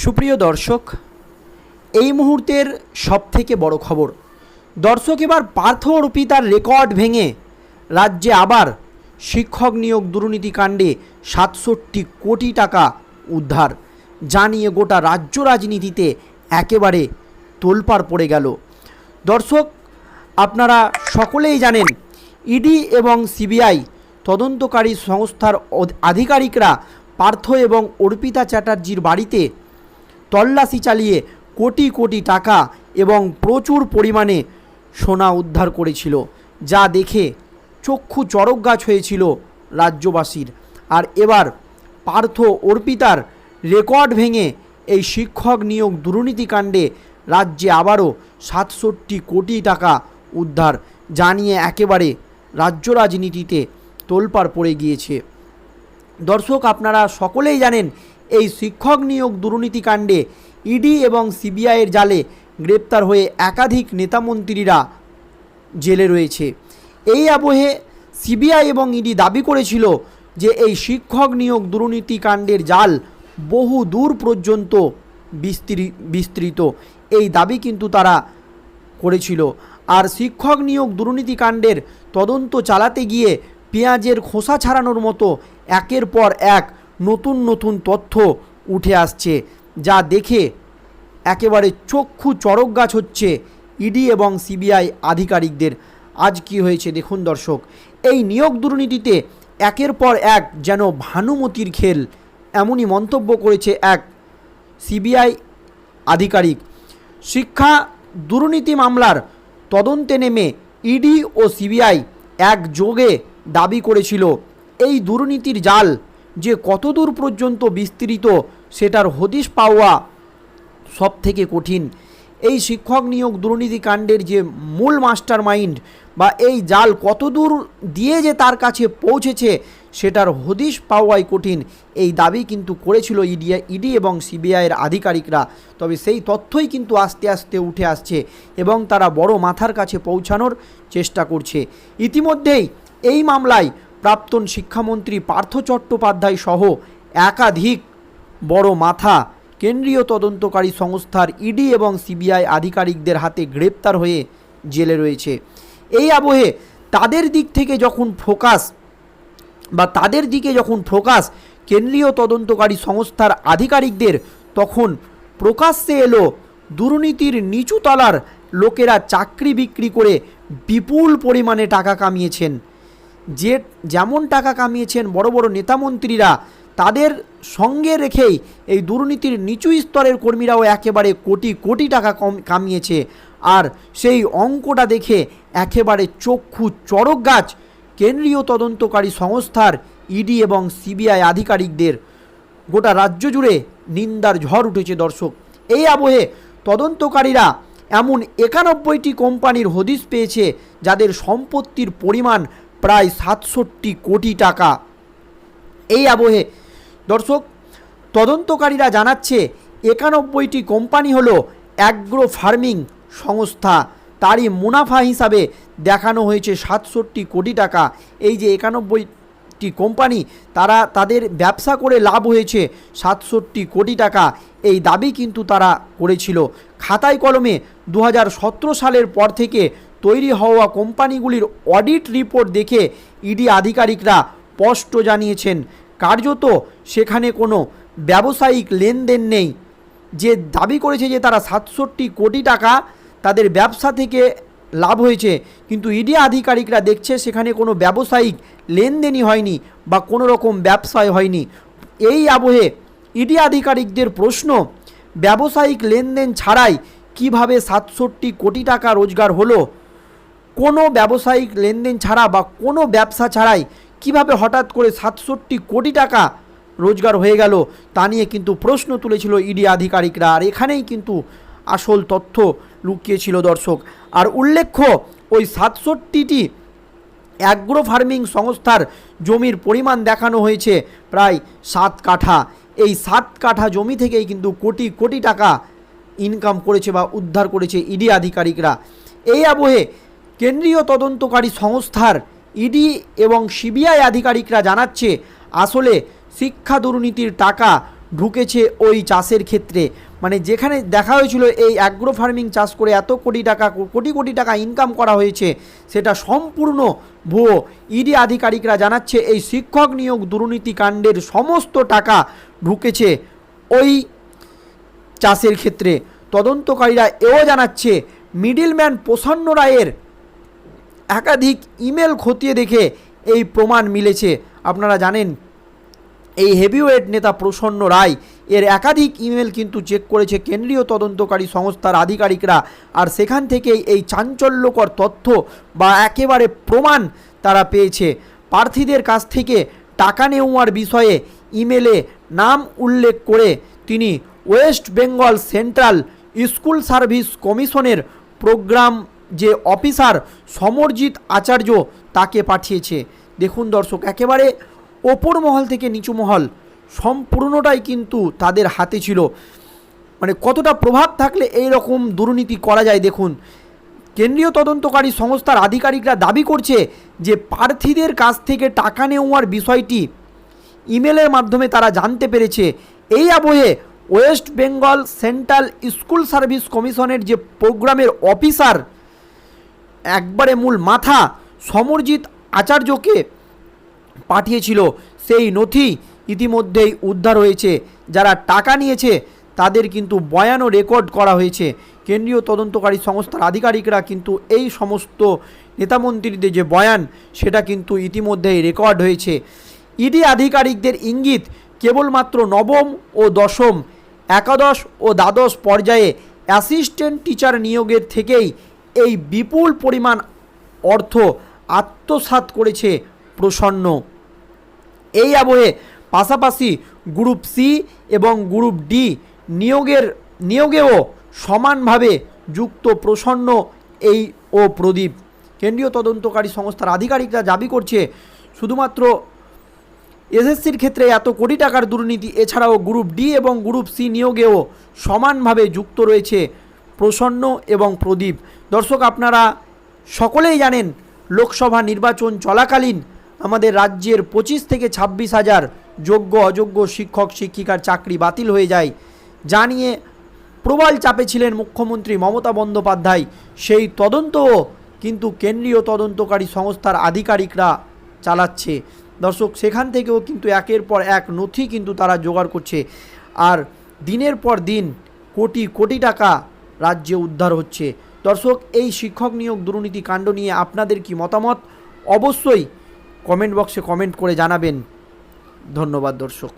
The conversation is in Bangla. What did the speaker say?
সুপ্রিয় দর্শক, এই মুহূর্তের সবথেকে বড় খবর, দর্শক এবার পার্থ অর্পিতার রেকর্ড ভেঙে রাজ্যে আবার শিক্ষক নিয়োগ দুর্নীতিকাণ্ডে সাতষট্টি কোটি টাকা উদ্ধার। জানিয়ে গোটা রাজ্য রাজনীতিতে একেবারে তোলপাড় পড়ে গেল। দর্শক, আপনারা সকলেই জানেন, ইডি এবং সিবিআই তদন্তকারী সংস্থার আধিকারিকরা পার্থ এবং অর্পিতা চ্যাটার্জির বাড়িতে তল্লাশি চালিয়ে কোটি কোটি টাকা এবং প্রচুর পরিমাণে সোনা উদ্ধার করেছিল, যা দেখে চক্ষু চড়ক গাছ হয়েছিল রাজ্যবাসীর। আর এবার পার্থ অর্পিতার রেকর্ড ভেঙে এই শিক্ষক নিয়োগ দুর্নীতিকাণ্ডে রাজ্যে আবারও সাতষট্টি কোটি টাকা উদ্ধার জানিয়ে একেবারে রাজ্য রাজনীতিতে তোলপাড় পড়ে গিয়েছে। দর্শক, আপনারা সকলেই জানেন এই শিক্ষক নিয়োগ দুর্নীতিকাণ্ডে ইডি এবং সিবিআইয়ের জালে গ্রেপ্তার হয়ে একাধিক নেতামন্ত্রীরা জেলে রয়েছে। এই আবহে সিবিআই এবং ইডি দাবি করেছিল যে এই শিক্ষক নিয়োগ দুর্নীতিকাণ্ডের জাল বহু দূর পর্যন্ত বিস্তৃ, বিস্তৃত। এই দাবি কিন্তু তারা করেছিল। আর শিক্ষক নিয়োগ দুর্নীতিকাণ্ডের তদন্ত চালাতে গিয়ে পেঁয়াজের খোসা ছাড়ানোর মতো একের পর এক নতুন নতুন তথ্য উঠে আসছে, যা দেখে একেবারে চক্ষু চড়ক গাছ হচ্ছে ইডি এবং সিবিআই আধিকারিকদের। আজ কি হয়েছে দেখুন দর্শক, এই নিয়োগ দুর্নীতিতে একের পর এক যেন ভানুমতির খেল, এমনই মন্তব্য করেছে এক সিবিআই আধিকারিক। শিক্ষা দুর্নীতি মামলার তদন্তে নেমে ইডি ও সিবিআই একযোগে দাবি করেছিল, এই দুর্নীতির জাল যে কতদূর পর্যন্ত বিস্তৃত সেটার হদিশ পাওয়া সব থেকে কঠিন। এই শিক্ষক নিয়োগ দুর্নীতি কাণ্ডের যে মূল মাস্টার মাইন্ড বা এই জাল কতদূর দিয়ে যে তার কাছে পৌঁছেছে সেটার হদিশ পাওয়াই কঠিন। এই দাবি কিন্তু করেছিল ইডি ইডি এবং সিবিআইয়ের আধিকারিকরা। তবে সেই তথ্যই কিন্তু আস্তে আস্তে উঠে আসছে এবং তারা বড় মাথার কাছে পৌঁছানোর চেষ্টা করছে। ইতিমধ্যেই এই মামলায় প্রাক্তন শিক্ষামন্ত্রী পার্থ চট্টোপাধ্যায় সহ একাধিক বড় মাথা কেন্দ্রীয় তদন্তকারী সংস্থার ইডি এবং সিবিআই আধিকারিকদের হাতে গ্রেপ্তার হয়ে জেলে রয়েছে। এই আবহে তাদের দিক থেকে যখন ফোকাস বা তাদের দিকে যখন ফোকাস কেন্দ্রীয় তদন্তকারী সংস্থার আধিকারিকদের, তখন প্রকাশ্যে এলো দুর্নীতির নিচু তলার লোকেরা চাকরি বিক্রি করে বিপুল পরিমাণে টাকা কামিয়েছেন। যে যেমন টাকা কামিয়েছেন বড় বড় নেতামন্ত্রীরা তাদের সঙ্গে রেখেই এই দুর্নীতির নিচু স্তরের কর্মীরাও একেবারে কোটি কোটি টাকা কম, কামিয়েছে। আর সেই অঙ্কটা দেখে একেবারে চক্ষু চড়ক গাছ কেন্দ্রীয় তদন্তকারী সংস্থার ইডি এবং সিবিআই আধিকারিকদের। গোটা রাজ্য জুড়ে নিন্দার ঝড় উঠেছে দর্শক। এই আবহে তদন্তকারীরা এমন একানব্বইটি কোম্পানির হদিস পেয়েছে, যাদের সম্পত্তির পরিমাণ প্রায় সাতষট্টি কোটি টাকা। এই আবহে দর্শক, তদন্তকারীরা জানাচ্ছে একানব্বইটি কোম্পানি হলো অ্যাগ্রো ফার্মিং সংস্থা। তারই মুনাফা হিসাবে দেখানো হয়েছে সাতষট্টি কোটি টাকা। এই যে একানব্বইটি কোম্পানি, তারা তাদের ব্যবসা করে লাভ হয়েছে সাতষট্টি কোটি টাকা। এই দাবি কিন্তু তারা করেছিল। খাতায় কলমে দু হাজার সতেরো সালের পর থেকে তৈরি হওয়া কোম্পানিগুলির অডিট রিপোর্ট দেখে ইডি আধিকারিকরা স্পষ্ট জানিয়েছেন, কার্যত সেখানে কোনো ব্যবসায়িক লেনদেন নেই। যে দাবি করেছে যে তারা সাতষট্টি কোটি টাকা তাদের ব্যবসা থেকে লাভ হয়েছে, কিন্তু ইডি আধিকারিকরা দেখছে সেখানে কোনো ব্যবসায়িক লেনদেনই হয়নি বা কোনো রকম ব্যবসায় হয়নি। এই আবহে ইডি আধিকারিকদের প্রশ্ন, ব্যবসায়িক লেনদেন ছাড়াই কীভাবে সাতষট্টি কোটি টাকা রোজগার হলো? কোনো ব্যবসায়িক লেনদেন ছাড়া বা কোনো ব্যবসা ছাড়াই কীভাবে হঠাৎ করে সাতষট্টি কোটি টাকা রোজগার হয়ে গেল তা নিয়ে কিন্তু প্রশ্ন তুলেছিল ইডি আধিকারিকরা। আর এখানেই কিন্তু আসল তথ্য লুকিয়েছিল দর্শক। আর উল্লেখ্য, ওই সাতষট্টিটি অ্যাগ্রো ফার্মিং সংস্থার জমির পরিমাণ দেখানো হয়েছে প্রায় সাত কাঠা। এই সাত কাঠা জমি থেকেই কিন্তু কোটি কোটি টাকা ইনকাম করেছে বা উদ্ধার করেছে ইডি আধিকারিকরা। এই আবহে কেন্দ্রীয় তদন্তকারী সংস্থার ইডি এবং সিবিআই আধিকারিকরা জানাচ্ছে, আসলে শিক্ষা দুর্নীতির টাকা ঢুকেছে ওই চাষের ক্ষেত্রে। মানে যেখানে দেখা হয়েছিল এই অ্যাগ্রো ফার্মিং চাষ করে এত কোটি টাকা, কোটি কোটি টাকা ইনকাম করা হয়েছে, সেটা সম্পূর্ণ ভুয়ো। ইডি আধিকারিকরা জানাচ্ছে, এই শিক্ষক নিয়োগ দুর্নীতি কাণ্ডের সমস্ত টাকা ঢুকেছে ওই চাষের ক্ষেত্রে। তদন্তকারীরা এও জানাচ্ছে, মিডিলম্যান প্রসন্ন রায়ের একাধিক ইমেল খতিয়ে দেখে এই প্রমাণ মিলেছে। আপনারা জানেন, এই হেভিওয়েট নেতা প্রসন্ন রায় এর একাধিক ইমেল কিন্তু চেক করেছে কেন্দ্রীয় তদন্তকারী সংস্থার আধিকারিকরা। আর সেখান থেকেই এই চাঞ্চল্যকর তথ্য বা একেবারে প্রমাণ তারা পেয়েছে। প্রার্থীদের কাছ থেকে টাকা নেওয়ার বিষয়ে ইমেলে নাম উল্লেখ করে তিনি West Bengal Central School Service কমিশনের প্রোগ্রাম যে অফিসার সমরজিৎ আচার্য তাকে পাঠিয়েছে। দেখুন দর্শক, একেবারে ওপর মহল থেকে নিচু মহল, সম্পূর্ণটাই কিন্তু তাদের হাতে ছিল। মানে কতটা প্রভাব থাকলে এই রকম দুর্নীতি করা যায় দেখুন। কেন্দ্রীয় তদন্তকারী সংস্থার আধিকারিকরা দাবি করছে যে প্রার্থীদের কাছ থেকে টাকা নেওয়ার বিষয়টি ইমেলের মাধ্যমে তারা জানতে পেরেছে। এই আবহে West Bengal Central School Service কমিশনের যে প্রোগ্রামের অফিসার একবারে মূল মাথা সমরজিৎ আচার্যকে পাঠিয়েছিল। সেই নথি ইতিমধ্যেই উদ্ধার হয়েছে। যারা টাকা নিয়েছে, তাদের কিন্তু বয়ানও রেকর্ড করা হয়েছে। কেন্দ্রীয় তদন্তকারী সংস্থার আধিকারিকরা কিন্তু এই সমস্ত নেতামন্ত্রীদের যে বয়ান, সেটা কিন্তু ইতিমধ্যেই রেকর্ড হয়েছে। ইডি আধিকারিকদের ইঙ্গিত, কেবলমাত্র নবম ও দশম, একাদশ ও দ্বাদশ পর্যায়ে অ্যাসিস্ট্যান্ট টিচার নিয়োগের থেকেই এই বিপুল পরিমাণ অর্থ আত্মসাৎ করেছে প্রসন্ন। এই আবহে পাশাপাশি গ্রুপ সি এবং গ্রুপ ডি নিয়োগের, নিয়োগেও সমানভাবে যুক্ত প্রসন্ন এই ও প্রদীপ। কেন্দ্রীয় তদন্তকারী সংস্থার আধিকারিকরা দাবি করছে, শুধুমাত্র এসএসসির ক্ষেত্রে এত কোটি টাকার দুর্নীতি, এছাড়াও গ্রুপ ডি এবং গ্রুপ সি নিয়োগেও সমানভাবে যুক্ত রয়েছে প্রসন্ন এবং প্রদীপ। দর্শক, আপনারা সকলেই জানেন, লোকসভা নির্বাচন চলাকালীন আমাদের রাজ্যের পঁচিশ থেকে ছাব্বিশ হাজার যোগ্য, অযোগ্য শিক্ষক, শিক্ষিকার চাকরি বাতিল হয়ে যায়। যা নিয়ে প্রবল চাপে ছিলেন মুখ্যমন্ত্রী মমতা বন্দ্যোপাধ্যায়। সেই তদন্তও কিন্তু কেন্দ্রীয় তদন্তকারী সংস্থার আধিকারিকরা চালাচ্ছে। দর্শক, সেখান থেকেও কিন্তু একের পর এক নথি কিন্তু তারা জোগাড় করছে। আর দিনের পর দিন কোটি কোটি টাকা রাজ্যে উদ্ধার হচ্ছে। দর্শক, এই শিক্ষক নিয়োগ দুর্নীতি কাণ্ড নিয়ে আপনাদের কি মতামত? অবশ্যই কমেন্ট বক্সে কমেন্ট করে জানাবেন। ধন্যবাদ দর্শক।